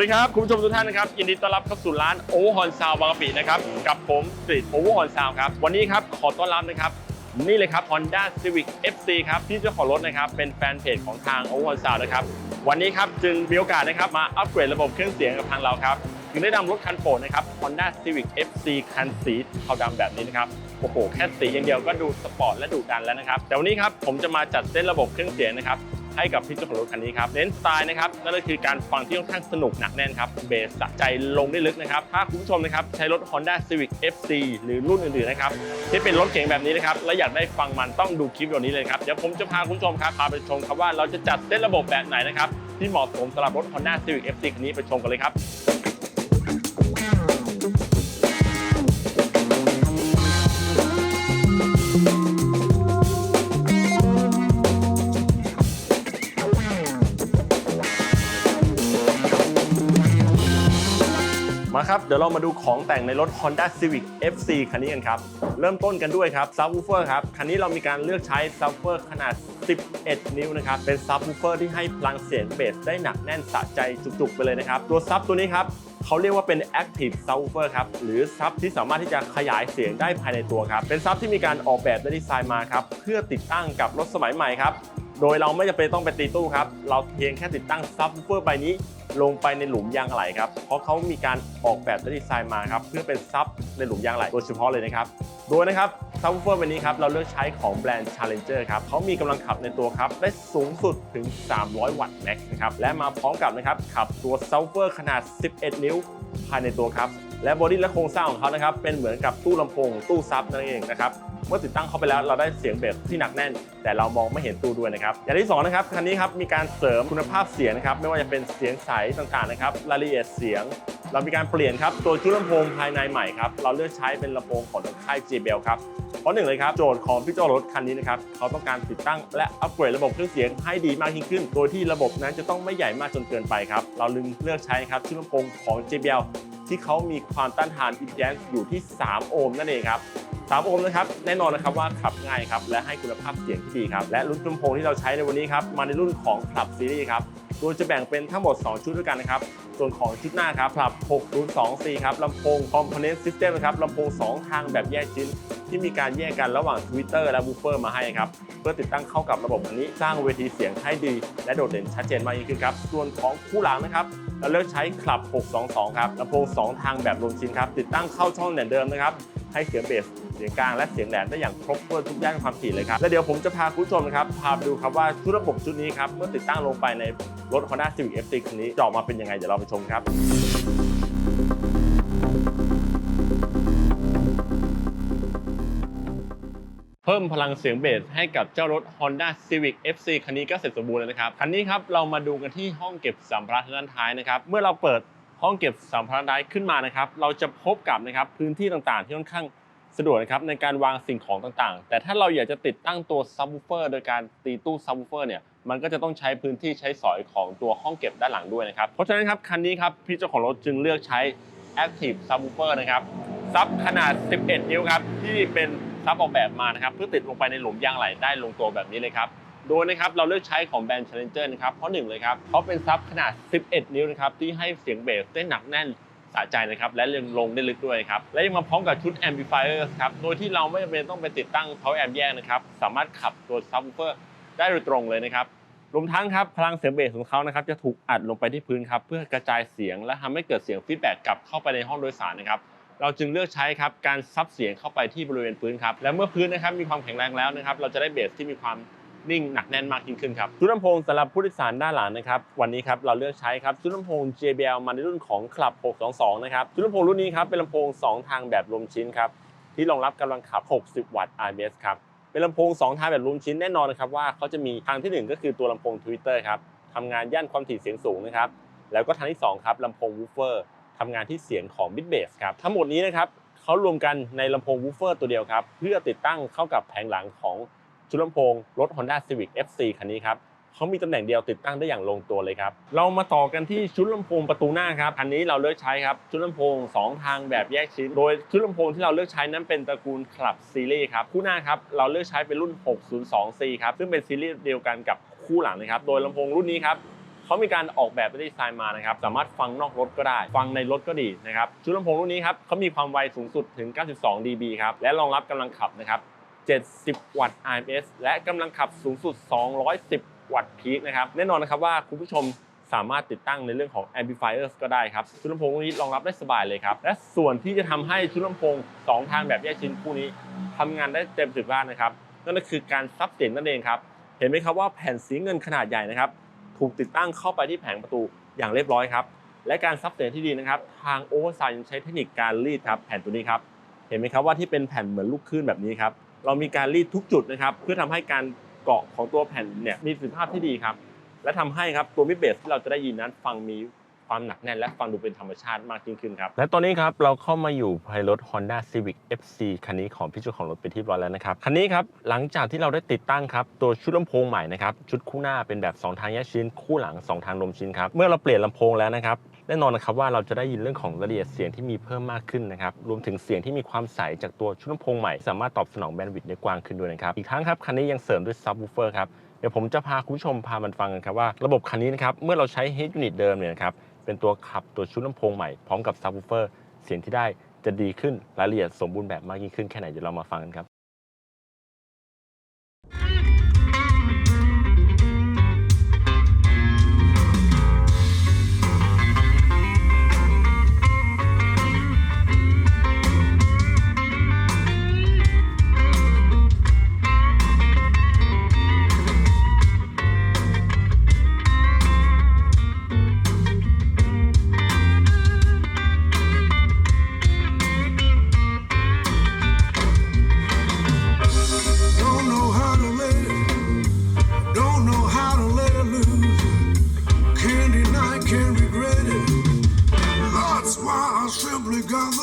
วัสดีครับ คุณผู้ชมทุกท่านนะครับ ยินดีต้อนรับเข้าสู่ร้านโอเวอร์ฮอนซาวบางกะปินะครับ กับผมสตรีทโอเวอร์ฮอนซาวครับ วันนี้ครับ ขอต้อนรับนะครับ นี่เลยครับ Honda Civic FC ครับที่เจ้าของรถนะครับ เป็นแฟนเพจของทาง o v e r h o n Sound นะครับ วันนี้ครับ จึงมีโอกาสนะครับ มาอัปเกรดระบบเครื่องเสียงกับทางเราครับ จึงได้นำรถคันโปรดนะครับ Honda Civic FC คันสีเทาดำแบบนี้นะครับโอ้โหแค่สีอย่างเดียวก็ดูสปอร์ตและดุดันแล้วนะครับแต่วันนี้ครับผมจะมาจัดเซตระบบเครื่องเสียงนะครับ ให้กับพี่เจ้าของรถคันนี้ครับเน้นสไตล์นะครับนั่นก็คือการฟังที่ค่อนข้างสนุกหนักแน่นครับเบสสะใจลงได้ลึกนะครับถ้าคุณผู้ชมนะครับใช้รถ Honda Civic FC หรือรุ่นอื่นๆนะครับที่เป็นรถเก๋งแบบนี้นะครับและอยากได้ฟังมันต้องดูคลิปแบบนี้เลยครับเดี๋ยวผมจะพาคุณผู้ชมครับพาไปชมครับว่าเราจะจัดเซตระบบแบบไหนนะครับที่เหมาะสมสำหรับรถ Honda Civic FC คันนี้ไปชมกันเลยครับ มาครับ เดี๋ยวเรามาดูของแต่งในรถ Honda Civic FC คันนี้กันครับ เริ่มต้นกันด้วยครับ Subwoofer ครับ คันนี้เรามีการเลือกใช้ Subwoofer ขนาด 11 นิ้วนะครับ เป็น Subwoofer ที่ให้พลังเสียงเบสได้หนักแน่นสะใจจุกๆ ไปเลยนะครับ ตัวซับตัวนี้ครับเขาเรียกว่าเป็น Active Subwoofer ครับ หรือซับที่สามารถที่จะขยายเสียงได้ภายในตัวครับ เป็นซับที่มีการออกแบบและดีไซน์มาครับ เพื่อติดตั้งกับรถสมัยใหม่ครับ โดยเราไม่จำเป็นต้องไปตีตู้ครับ เราเพียงแค่ติดตั้งซับวูเฟอร์ใบนี้ลงไปในหลุมยางอะไหล่ครับ เพราะเขามีการออกแบบและดีไซน์มาครับเพื่อเป็นซับในหลุมยางอะไหล่โดยเฉพาะเลยนะครับ โดยนะครับซับวูเฟอร์ใบนี้ครับเราเลือกใช้ของแบรนด์ Challenger ครับเขามีกำลังขับในตัวครับได้สูงสุดถึง 300 วัตต์แม็กซ์นะครับและมาพร้อมกับนะครับขับตัวซับวูเฟอร์ขนาด 11 นิ้วภายในตัวครับและบอดี้และโครงสร้างของเขานะครับเป็นเหมือนกับตู้ลำโพงตู้ซับนั่นเองนะครับ เมื่อติดตั้งเข้าไปแล้วเราได้เสียงเบสที่หนักแน่น แต่เรามองไม่เห็นตู้ด้วยนะครับ อย่างที่สองนะครับคันนี้ครับมีการเสริมคุณภาพเสียงนะครับไม่ว่าจะเป็นเสียงใสต่างๆนะครับรายละเอียดเสียง เรามีการเปลี่ยนครับตัวชุดลำโพงภายในใหม่ครับเราเลือกใช้เป็นลำโพงของทางค่าย JBL ครับเพราะหนึ่งเลยครับโจทย์ของพี่เจ้ารถคันนี้นะครับเขาต้องการติดตั้งและอัปเกรดระบบเครื่องเสียงให้ดีมากยิ่งขึ้น โดยที่ระบบนั้นจะต้องไม่ใหญ่มากจนเกินไปครับเราลึงเลือกใช้ครับชุดลำโพงของ JBL ที่เขามีความต้านทาน impedance อยู่ที่ 3 โอห์มนั่นเองครับ 3โอห์มนะครับแน่นอนนะครับว่าขับง่ายครับและให้คุณภาพเสียงที่ดีครับและรุ่นลำโพงที่เราใช้ในวันนี้ครับมาในรุ่นของคลับซีรีส์ครับโดยจะแบ่งเป็นทั้งหมด 2 ชุดด้วยกันนะครับส่วนของชุดหน้าครับคลับ 602C ครับลำโพง Component System นะครับลำโพง 2 ทางแบบแยกชิ้น ที่มีการแยกกันระหว่าง Twitter และ Woofer มาให้ครับเพื่อติดตั้งเข้ากับระบบอันนี้ สร้างเวทีเสียงให้ดี และโดดเด่นชัดเจนมากยิ่งขึ้นครับส่วนของคู่หลังนะครับเราเลือกใช้คลับ 622 ครับลำโพง 2 ทางแบบรวมชิ้นครับติดตั้งเข้าช่องเหมือนเดิมนะครับให้เสียงเบส เสียงกลางและเสียงแหลมได้อย่างครบถ้วนทุกย่านความถี่เลยครับ และเดี๋ยวผมจะพาคุณผู้ชมนะครับพาไปดูครับว่าชุดระบบชุดนี้ครับเมื่อติดตั้งลงไปในรถ Honda Civic FC คันนี้จะออกมาเป็นยังไงเดี๋ยวเราไปชมครับเพิ่มพลังเสียงเบสให้กับเจ้ารถ Honda Civic FC คันนี้ก็เสร็จสมบูรณ์แล้วนะครับ คันนี้ครับเรามาดูกันที่ห้องเก็บสัมภาระทางด้านท้ายนะครับ เมื่อเราเปิดห้องเก็บสัมภาระท้ายขึ้นมานะครับ เราจะพบกับนะครับพื้นที่ต่างๆ ที่ค่อนข้าง สะดวกนะครับในการวางสิ่งของต่างๆ แต่ถ้าเราอยากจะติดตั้งตัวซับวูเฟอร์โดยการตีตู้ซับวูเฟอร์เนี่ยมันก็จะต้องใช้พื้นที่ใช้สอยของตัวห้องเก็บด้านหลังด้วยนะครับ เพราะฉะนั้นครับคันนี้ครับพี่เจ้าของรถจึงเลือกใช้ Active Subwoofer นะครับซับขนาด 11 นิ้วครับที่เป็นซับออกแบบมานะครับเพื่อติดลงไปในหลุมยางไหลได้ลงตัวแบบนี้เลยครับโดยนะครับเราเลือกใช้ของแบรนด์ Challenger นะครับเพราะหนึ่งเลยครับเขาเป็นซับขนาด 11 นิ้วนะครับที่ให้เสียงเบสได้หนักแน่น สะใจนะครับ และยังลงได้ลึกด้วยครับ และยังมาพร้อมกับชุด Amplifier ครับ โดยที่เราไม่จำเป็นต้องไปติดตั้ง Power Amp แยกนะครับ สามารถขับตัว Subwoofer ได้โดยตรงเลยนะครับรวมทั้งครับพลังเสียงเบสของเขานะครับจะถูกอัดลงไปที่พื้นครับเพื่อกระจายเสียงและทำให้เกิดเสียงฟีดแบ็กกลับเข้าไปในห้องโดยสารนะครับเราจึงเลือกใช้ครับการซับเสียงเข้าไปที่บริเวณพื้นครับและเมื่อพื้นนะครับมีความแข็งแรงแล้วนะครับเราจะได้เบสที่มีความ นิ่งหนักแน่นมากยิ่งขึ้นครับชุดลำโพงสำหรับผู้โดยสารด้านหลังนะครับวันนี้ครับเราเลือกใช้ครับชุดลำโพง JBL มาในรุ่นของ Club 622 นะครับชุดลำโพงรุ่นนี้ครับเป็นลำโพง 2 ทางแบบรวมชิ้นครับที่รองรับกำลังขับ 60 วัตต์ RMS ครับเป็นลำโพง 2 ทางแบบรวมชิ้นแน่นอนนะครับว่าเขาจะมีทางทีหนึ่1 ก็คือตัวลำโพง Twitter ครับทำงานย่านความถี่เสียงสูงนะครับแล้วก็ทางที่2ครับลำโพง Woofer ทำงานที่เสียงของ Mid Bass ครับทั้งหมดนี้นะครับเขารวมกันในลำโพง Woofer ตัวเดียวครับเพื่อติดตั้งเข้ากับแผงหลังของ ชุดลำโพงรถ Honda Civic FC คันนี้ครับเขามีตำแหน่งเดียวติดตั้งได้อย่างลงตัวเลยครับ เรามาต่อกันที่ชุดลำโพงประตูหน้าครับคันนี้เราเลือกใช้ครับชุดลำโพง 2 ทางแบบแยกชิ้น โดยชุดลำโพงที่เราเลือกใช้นั้นเป็นตระกูลคลับซีรีส์ครับคู่หน้าครับเราเลือกใช้เป็นรุ่น 602C ครับซึ่งเป็นซีรีส์เดียวกันกับคู่หลังนะครับโดยลำโพงรุ่นนี้ครับเขามีการออกแบบและดีไซน์มานะครับสามารถฟังนอกรถก็ได้ ฟังในรถก็ดีนะครับชุดลำโพงรุ่นนี้ครับเขามีความไวสูงสุดถึง 92 dB ครับและรองรับกำลังขับนะครับ 70 วัตต์ RMS และกำลังขับสูงสุด 210 วัตต์พีคนะครับ แน่นอนนะครับว่าคุณผู้ชมสามารถติดตั้งในเรื่องของ amplifiers ก็ได้ครับ ชุดลำโพงนี้รองรับได้สบายเลยครับ และส่วนที่จะทำให้ชุดลำโพง 2 ทางแบบแยกชิ้นคู่นี้ทำงานได้เต็มสิทธิภาพนะครับ นั่นก็คือการซับเสียงนั่นเองครับ เห็นไหมครับว่าแผ่นสีเงินขนาดใหญ่นะครับถูกติดตั้งเข้าไปที่แผงประตูอย่างเรียบร้อยครับ และการซับเสียงที่ดีนะครับทางโอเวอร์ไซด์ยังใช้เทคนิคการรีดครับแผ่นตัวนี้ครับ เห็นไหมครับว่าที่เป็นแผ่นเหมือนลูกคลื่นแบบนี้ครับ เรามีการรีดทุกจุดนะครับ เพื่อทำให้การเกาะของตัวแผ่นเนี่ยมีประสิทธิภาพที่ดีครับ และทำให้ครับตัวมิดเบสที่เราจะได้ยินนั้นฟังมี ความหนักแน่นและฟังดูเป็นธรรมชาติมากยิ่งขึ้นครับ และตอนนี้ครับเราเข้ามาอยู่ภายรถ Honda Civic FC คันนี้ของพี่เจ้าของรถเป็นที่ร้อยแล้วนะครับ คันนี้ครับหลังจากที่เราได้ติดตั้งครับตัวชุดลำโพงใหม่นะครับชุดคู่หน้าเป็นแบบ 2 ทางแยกชิ้น คู่หลัง 2 ทางรวมชิ้นครับเมื่อเราเปลี่ยนลำโพงแล้วนะครับแน่นอนนะครับว่าเราจะได้ยินเรื่องของรายละเอียดเสียงที่มีเพิ่มมากขึ้นนะครับรวมถึงเสียงที่มีความใสจากตัวชุดลำโพงใหม่สามารถตอบสนองแบนด์วิดต์ได้กว้างขึ้นด้วยนะครับอีกทั้งครับคันนี้ยังเสริมด้วยซับวูเฟอร์ครับเดี๋ยวผมจะพาคุณผู้ชมพามันฟังกันครับว่าระบบคันนี้นะครับเมื่อเราใช้ head unit เดิมเนี่ยนะครับ เป็นตัวขับตัวชุดลำโพงใหม่พร้อมกับซับวูเฟอร์เสียงที่ได้จะดีขึ้นรายละเอียดสมบูรณ์แบบมากยิ่งขึ้นแค่ไหนเดี๋ยวเรามาฟังกันครับ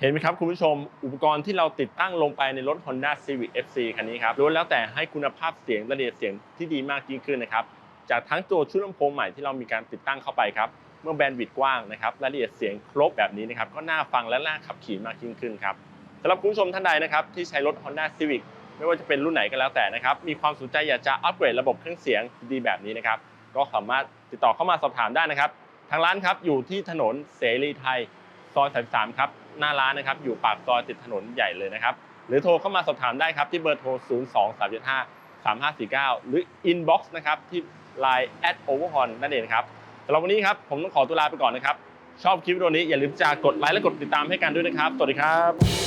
เห็นไหมครับ คุณผู้ชมอุปกรณ์ที่เราติดตั้งลงไปในรถ Honda Civic FC คันนี้ครับล้วนแล้วแต่ให้คุณภาพเสียงระดับเสียงที่ดีมากยิ่งขึ้นนะครับจากทั้งตัวชุดลำโพงใหม่ที่เรามีการติดตั้งเข้าไปครับเมื่อแบนด์วิดต์กว้างนะครับรายละเอียดเสียงครบแบบนี้นะครับก็น่าฟังและน่าขับขี่มากยิ่งขึ้นครับสำหรับคุณผู้ชมท่านใดนะครับที่ใช้รถ Honda Civic ไม่ว่าจะเป็นรุ่นไหนก็แล้วแต่นะครับมีความสนใจอยากจะอัปเกรดระบบเครื่องเสียงดีแบบนี้นะครับก็สามารถติดต่อเข้ามาสอบถามได้นะครับทางร้านครับอยู่ที่ถนนเสรีไทยซอย33ครับ หน้าร้านนะครับอยู่ปากซอยติดถนนใหญ่เลยนะครับหรือโทรเข้ามาสอบถามได้ครับที่เบอร์โทร 0 2 3 7 5 3 5 4 9 หรือ inbox นะครับที่ line at overhorn นั่นเองครับสำหรับวันนี้ครับผมต้องขอตัวลาไปก่อนนะครับ ชอบคลิปวิดีโอนี้อย่าลืมจะกดไลค์และกดติดตามให้กันด้วยนะครับ สวัสดีครับ